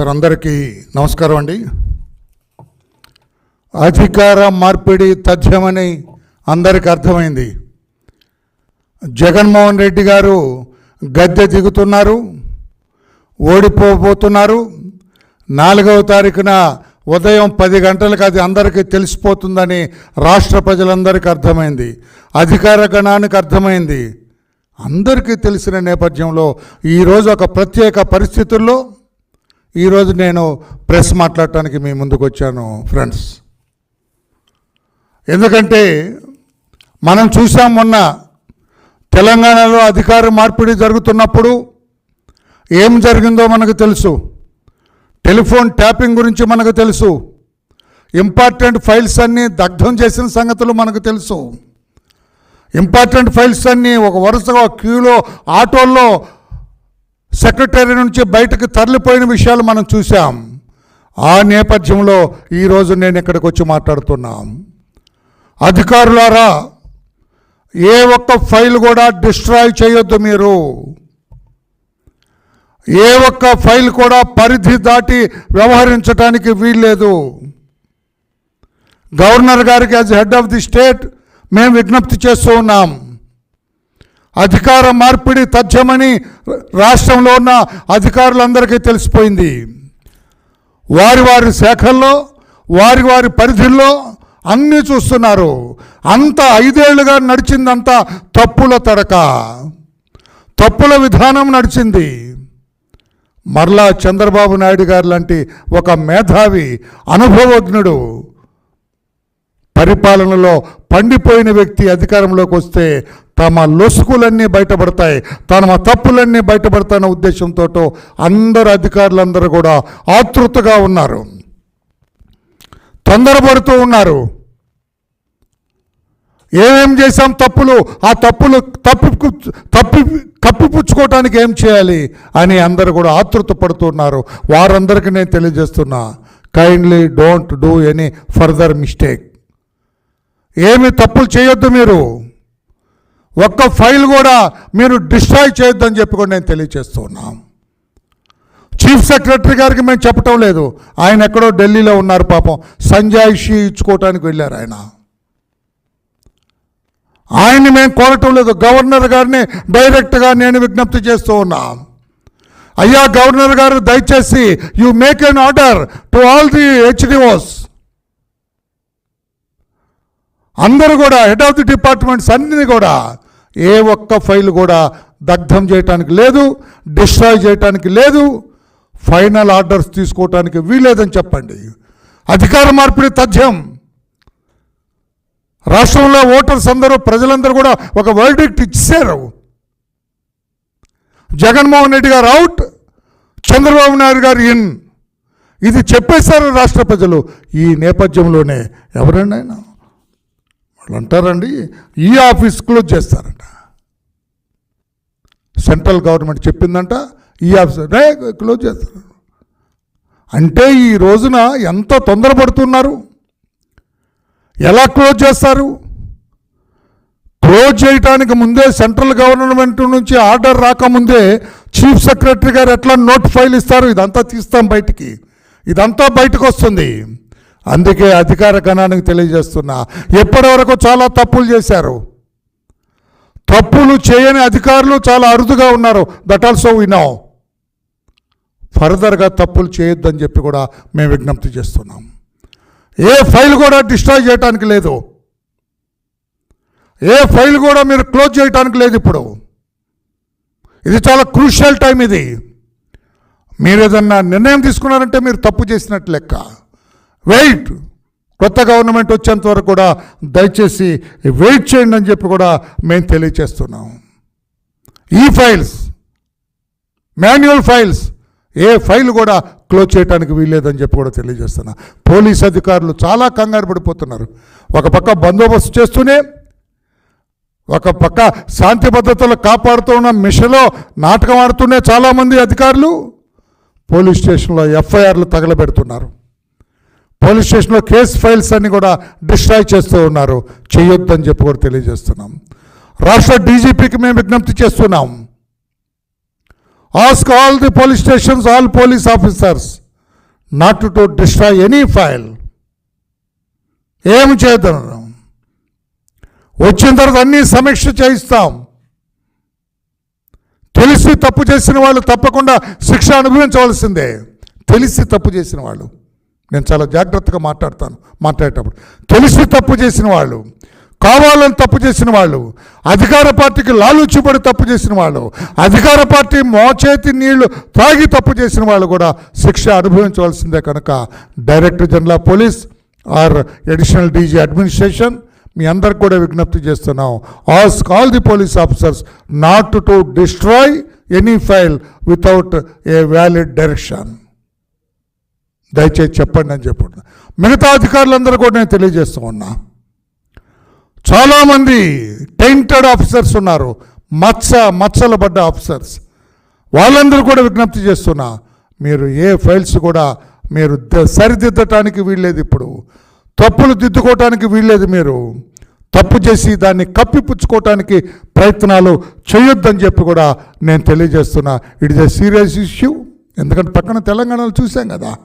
Sir అందరికీ నమస్కారం అండి. అధికార మార్పిడి తథ్యమని అందరికి అర్థమైంది. జగన్మోహన్ రెడ్డి గారు గద్దె దిగుతున్నారు ఓడిపోబోతున్నారు. నాలుగవ తారీఖున ఉదయం పది గంటలకు అది అందరికీ తెలిసిపోతుందని రాష్ట్ర ప్రజలందరికీ అర్థమైంది. అధికార గణానికి అర్థమైంది. అందరికీ తెలిసిన నేపథ్యంలో ఈరోజు ఒక ప్రత్యేక పరిస్థితుల్లో ఈరోజు నేను ప్రెస్ మాట్లాడటానికి మీ ముందుకు వచ్చాను ఫ్రెండ్స్ ఎందుకంటే మనం చూసాం మొన్న తెలంగాణలో అధికార మార్పిడి జరుగుతున్నప్పుడు ఏం జరిగిందో మనకు తెలుసు. టెలిఫోన్ ట్యాపింగ్ గురించి మనకు తెలుసు. ఇంపార్టెంట్ ఫైల్స్ అన్నీ దగ్ధం చేసిన సంగతులు మనకు తెలుసు. ఇంపార్టెంట్ ఫైల్స్ అన్నీ ఒక వరుసగా క్యూలో ఆటోల్లో సెక్రటరీ నుంచి బయటకు తరలిపోయిన విషయాలు మనం చూసాం ఆ నేపథ్యంలో ఈరోజు నేను ఇక్కడికి వచ్చి మాట్లాడుతున్నాం. అధికారులారా ఏ ఒక్క ఫైల్ కూడా డిస్ట్రాయ్ చేయొద్దు మీరు. ఏ ఒక్క ఫైల్ కూడా పరిధి దాటి వ్యవహరించడానికి వీల్లేదు. గవర్నర్ గారికి as head of the state మేము విజ్ఞప్తి చేస్తూ ఉన్నాం. అధికార మార్పిడి తథ్యమని రాష్ట్రంలో ఉన్న అధికారులందరికీ తెలిసిపోయింది. వారి వారి శాఖల్లో వారి వారి పరిధుల్లో అన్నీ చూస్తున్నారు. అంత ఐదేళ్ళుగా నడిచిందంతా తప్పుల తడక. తప్పుల విధానం నడిచింది. మరలా చంద్రబాబు నాయుడు గారు లాంటి ఒక మేధావి అనుభవజ్ఞుడు పరిపాలనలో పండిపోయిన వ్యక్తి అధికారంలోకి వస్తే తమ లొసుకులన్నీ బయటపడతాయి తమ తప్పులన్నీ బయటపడతాయన్న ఉద్దేశంతో అందరు అధికారులందరూ కూడా ఆతృతగా ఉన్నారు. తొందరపడుతూ ఉన్నారు. ఏమేం చేశాం తప్పులు? ఆ తప్పులు తప్పి తప్పి కప్పిపుచ్చుకోవటానికి ఏం చేయాలి అని అందరూ కూడా ఆతృత పడుతున్నారు వారందరికీ నేను తెలియజేస్తున్నా kindly don't do any further mistake ఏమి తప్పులు చేయొద్దు మీరు. ఒక్క ఫైల్ కూడా మీరు డిస్ట్రాయ్ చేయొద్దని చెప్పి కూడా నేను తెలియజేస్తున్నాం చీఫ్ సెక్రటరీ గారికి మేము చెప్పటం లేదు. ఆయన ఎక్కడో ఢిల్లీలో ఉన్నారు పాపం. సంజాయిషి ఇచ్చుకోవటానికి వెళ్ళారు ఆయన. ఆయన్ని మేము కోరటం లేదు. గవర్నర్ గారిని డైరెక్ట్గా నేను విజ్ఞప్తి చేస్తూ ఉన్నా. అయ్యా గవర్నర్ గారు దయచేసి you make an order to all the HDOs అందరూ కూడా హెడ్ ఆఫ్ ది డిపార్ట్మెంట్స్ అన్నీ కూడా ఏ ఒక్క ఫైల్ కూడా దగ్ధం చేయటానికి లేదు డిస్ట్రాయ్ చేయటానికి లేదు ఫైనల్ ఆర్డర్స్ తీసుకోవటానికి వీలేదని చెప్పండి. అధికార మార్పిడి తథ్యం. రాష్ట్రంలో ఓటర్స్ అందరూ ప్రజలందరూ కూడా ఒక వర్డిక్ట్ ఇచ్చారు జగన్మోహన్ రెడ్డి గారు అవుట్ చంద్రబాబు నాయుడు గారు ఇన్ ఇది చెప్పేశారు రాష్ట్ర ప్రజలు. ఈ నేపథ్యంలోనే ఎవరన్నా వాళ్ళు అంటారండి ఈ ఆఫీస్ క్లోజ్ చేస్తారంట. సెంట్రల్ గవర్నమెంట్ చెప్పిందంట ఈ ఆఫీస్ రే క్లోజ్ చేస్తారు. అంటే ఈ రోజున ఎంత తొందరపడుతున్నారు? ఎలా క్లోజ్ చేస్తారు? క్లోజ్ చేయటానికి ముందే సెంట్రల్ గవర్నమెంట్ నుంచి ఆర్డర్ రాకముందే చీఫ్ సెక్రటరీ గారు ఎట్లా నోట్ ఫైల్ ఇస్తారు? ఇదంతా తీస్తాం బయటికి. ఇదంతా బయటకు వస్తుంది అందుకే అధికార గణానికి తెలియజేస్తున్నా. ఎప్పటి వరకు చాలా తప్పులు చేశారు. తప్పులు చేయని అధికారులు చాలా అరుదుగా ఉన్నారు. దట్ ఆల్సో వినో ఫర్దర్గా తప్పులు చేయొద్దని చెప్పి కూడా మేము విజ్ఞప్తి చేస్తున్నాం. ఏ ఫైల్ కూడా డిస్ట్రాయ్ చేయడానికి లేదు. ఏ ఫైల్ కూడా మీరు క్లోజ్ చేయడానికి లేదు ఇప్పుడు. ఇది చాలా క్రూషియల్ టైం ఇది. మీరు ఏదన్నా నిర్ణయం తీసుకున్నారంటే మీరు తప్పు చేసినట్టు లెక్క. వెయిట్. కొత్త గవర్నమెంట్ వచ్చేంత వరకు కూడా దయచేసి వెయిట్ చేయండి అని చెప్పి కూడా మేము తెలియచేస్తున్నాం. ఈ ఫైల్స్ మాన్యువల్ ఫైల్స్ ఏ ఫైల్ కూడా క్లోజ్ చేయడానికి వీల్లేదని చెప్పి కూడా తెలియజేస్తున్నా. పోలీస్ అధికారులు చాలా కంగారు పడిపోతున్నారు. ఒక పక్క బందోబస్తు చేస్తూనే ఒక పక్క శాంతి భద్రతలు కాపాడుతూ ఉన్న మిషన్లో నాటకం ఆడుతూనే చాలామంది అధికారులు పోలీస్ స్టేషన్లో ఎఫ్ఐఆర్లు తగలబెడుతున్నారు. పోలీస్ స్టేషన్లో కేసు ఫైల్స్ అన్ని కూడా డిస్ట్రాయ్ చేస్తూ ఉన్నారు. చేయొద్దని చెప్పి కూడా తెలియజేస్తున్నాం. రాష్ట్ర డీజీపీకి మేము విజ్ఞప్తి చేస్తున్నాం. Ask all the police stations all police officers not to destroy any file ఏమి చేద్దాం వచ్చిన తర్వాత అన్నీ సమీక్ష చేయిస్తాం. తెలిసి తప్పు చేసిన వాళ్ళు తప్పకుండా శిక్ష అనుభవించవలసిందే. తెలిసి తప్పు చేసిన వాళ్ళు. నేను చాలా జాగ్రత్తగా మాట్లాడతాను మాట్లాడేటప్పుడు. తెలిసి తప్పు చేసిన వాళ్ళు కావాలని తప్పు చేసిన వాళ్ళు అధికార పార్టీకి లాలూచిపడి తప్పు చేసిన వాళ్ళు అధికార పార్టీ మోచేతి నీళ్ళు తాగి తప్పు చేసిన వాళ్ళు కూడా శిక్ష అనుభవించవలసిందే కనుక director general of police or additional DG administration మీ అందరికి కూడా విజ్ఞప్తి చేస్తున్నాం. Ask all the police officers not to destroy any file without a valid direction. దయచేసి చెప్పండి అని చెప్పండి. మిగతా అధికారులందరూ కూడా నేను తెలియజేస్తూ ఉన్నా. చాలామంది టెయింటెడ్ ఆఫీసర్స్ ఉన్నారు. మత్స మత్సలు పడ్డ ఆఫీసర్స్ వాళ్ళందరూ కూడా విజ్ఞప్తి చేస్తున్నా మీరు ఏ ఫైల్స్ కూడా మీరు ద- సరిదిద్దటానికి వీల్లేదు ఇప్పుడు. తప్పులు దిద్దుకోవటానికి వీల్లేదు మీరు. తప్పు చేసి దాన్ని కప్పిపుచ్చుకోవటానికి ప్రయత్నాలు చేయొద్దని చెప్పి కూడా నేను తెలియజేస్తున్నా. It is a serious issue ఎందుకంటే పక్కన తెలంగాణలో చూసాం కదా.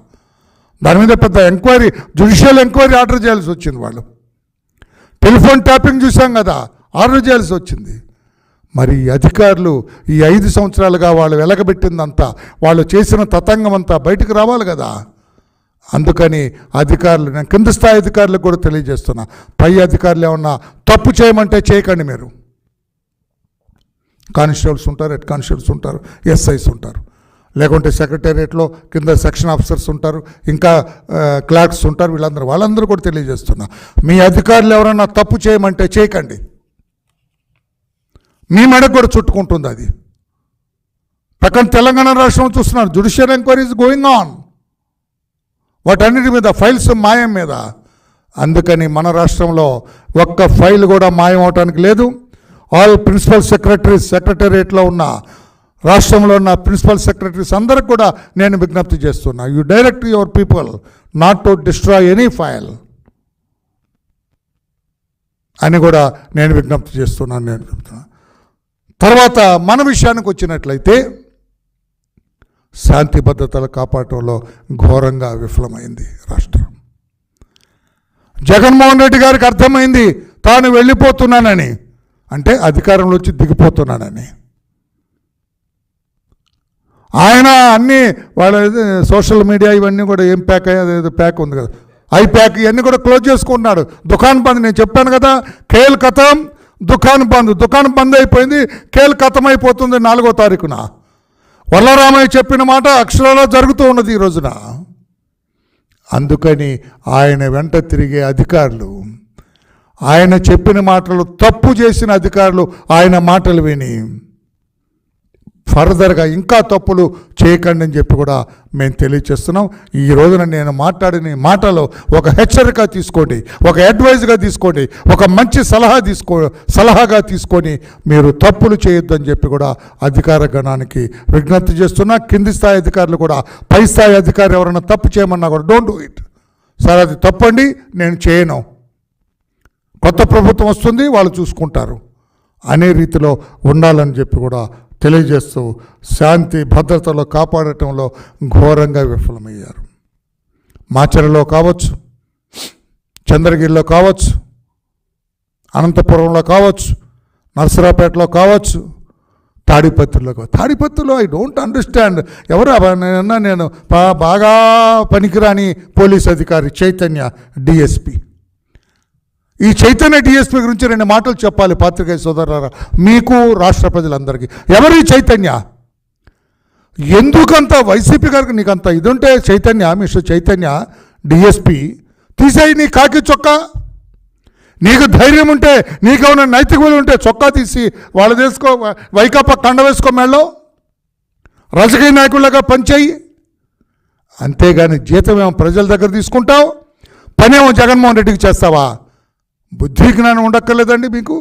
దాని మీద పెద్ద ఎంక్వైరీ జుడిషియల్ ఎంక్వైరీ ఆర్డర్ చేయాల్సి వచ్చింది వాళ్ళు. టెలిఫోన్ ట్యాపింగ్ చూసాం కదా ఆర్డర్ చేయాల్సి వచ్చింది. మరి అధికారులు ఈ ఐదు సంవత్సరాలుగా వాళ్ళు వెలగబెట్టిందంతా వాళ్ళు చేసిన తతంగం అంతా బయటకు రావాలి కదా. అందుకని అధికారులు నేను కింద స్థాయి అధికారులకు కూడా తెలియజేస్తున్నా పై అధికారులు ఏమన్నా తప్పు చేయమంటే చేయకండి మీరు. కానిస్టేబుల్స్ ఉంటారు హెడ్ కానిస్టేబుల్స్ ఉంటారు ఎస్ఐస్ ఉంటారు. లేకుంటే సెక్రటేరియట్లో కింద సెక్షన్ ఆఫీసర్స్ ఉంటారు ఇంకా క్లార్క్స్ ఉంటారు వీళ్ళందరూ వాళ్ళందరూ కూడా తెలియజేస్తున్నా. మీ అధికారులు ఎవరన్నా తప్పు చేయమంటే చేయకండి. మీ మెడకు కూడా చుట్టుకుంటుంది అది. పక్కన తెలంగాణ రాష్ట్రం చూస్తున్నారు జుడిషియల్ ఎంక్వైరీస్ గోయింగ్ ఆన్ వాటన్నిటి మీద ఫైల్స్ మాయం మీద. అందుకని మన రాష్ట్రంలో ఒక్క ఫైల్ కూడా మాయం అవటానికి లేదు. ఆల్ ప్రిన్సిపల్ సెక్రటరీ సెక్రటేరియట్లో ఉన్న రాష్ట్రంలో ఉన్న ప్రిన్సిపల్ సెక్రటరీస్ అందరికి కూడా నేను విజ్ఞప్తి చేస్తున్నా. You direct your people not to destroy any file అని కూడా నేను విజ్ఞప్తి చేస్తున్నాను నేను చెప్తున్నా. తర్వాత మన విషయానికి వచ్చినట్లయితే శాంతి భద్రతలు కాపాడటంలో ఘోరంగా విఫలమైంది రాష్ట్రం. జగన్మోహన్ రెడ్డి గారికి అర్థమైంది తాను వెళ్ళిపోతున్నానని. అంటే అధికారంలో వచ్చి దిగిపోతున్నానని. ఆయన అన్నీ వాళ్ళ ఇది సోషల్ మీడియా ఇవన్నీ కూడా ఏం ప్యాక్ అయ్యేది ప్యాక్ ఉంది కదా. ఐ ప్యాక్ ఇవన్నీ కూడా క్లోజ్ చేసుకున్నాడు దుకాణ బంద్ నేను చెప్పాను కదా కేల్ కథం దుకాణ బంద్ దుకాణ బంద్ అయిపోయింది కేల్ కథం అయిపోతుంది నాలుగో తారీఖున. వల్లరామయ్య చెప్పిన మాట అక్షరాలా జరుగుతూ ఉన్నది ఈ రోజున. అందుకని ఆయన వెంట తిరిగే అధికారులు ఆయన చెప్పిన మాటలు తప్పు చేసిన అధికారులు ఆయన మాటలు విని ఫర్దర్గా ఇంకా తప్పులు చేయకండి అని చెప్పి కూడా మేము తెలియచేస్తున్నాం. ఈ రోజున నేను మాట్లాడిన మాటలో మాటలు ఒక హెచ్చరిక తీసుకోండి ఒక అడ్వైజ్గా తీసుకోండి ఒక మంచి సలహా తీసుకో సలహాగా తీసుకొని మీరు తప్పులు చేయొద్దని చెప్పి కూడా అధికార గణానికి విజ్ఞప్తి చేస్తున్నా. కింది స్థాయి అధికారులు కూడా పై స్థాయి అధికారులు ఎవరైనా తప్పు చేయమన్నా కూడా డోంట్ డూ ఇట్ సార్ అది తప్పండి నేను చేయను. కొత్త ప్రభుత్వం వస్తుంది వాళ్ళు చూసుకుంటారు. అనే రీతిలో ఉండాలని చెప్పి కూడా తెలియజేస్తూ శాంతి భద్రతలో కాపాడటంలో ఘోరంగా విఫలమయ్యారు. మాచర్లో కావచ్చు చంద్రగిరిలో కావచ్చు అనంతపురంలో కావచ్చు నర్సరాపేటలో కావచ్చు తాడిపత్రిలో కావచ్చు. తాడిపత్రిలో ఐ డోంట్ అండర్స్టాండ్ ఎవరు నేను బాగా పనికిరాని పోలీస్ అధికారి చైతన్య డిఎస్పి ఈ చైతన్య డిఎస్పీ గురించి రెండు మాటలు చెప్పాలి పాత్రికేయ సోదరులారా. మీకు రాష్ట్ర ప్రజలందరికీ. ఎవరు ఈ చైతన్య? ఎందుకంత వైసీపీ గారికి నీకు అంత ఇది ఉంటే చైతన్య మిస్టర్ చైతన్య డిఎస్పి తీసేయి నీ కాకి చొక్కా. నీకు ధైర్యం ఉంటే నీకేమైనా నైతిక విలువ ఉంటే చొక్కా తీసి వాళ్ళు తీసుకో వైకాపా కండ వేసుకో మెళ్ళో. రాజకీయ నాయకులుగా పనిచేయి. అంతేగాని జీతం ఏమో ప్రజల దగ్గర తీసుకుంటావు పనేమో జగన్మోహన్ రెడ్డికి చేస్తావా? బుద్ధి జ్ఞానం ఉండక్కర్లేదండి మీకు?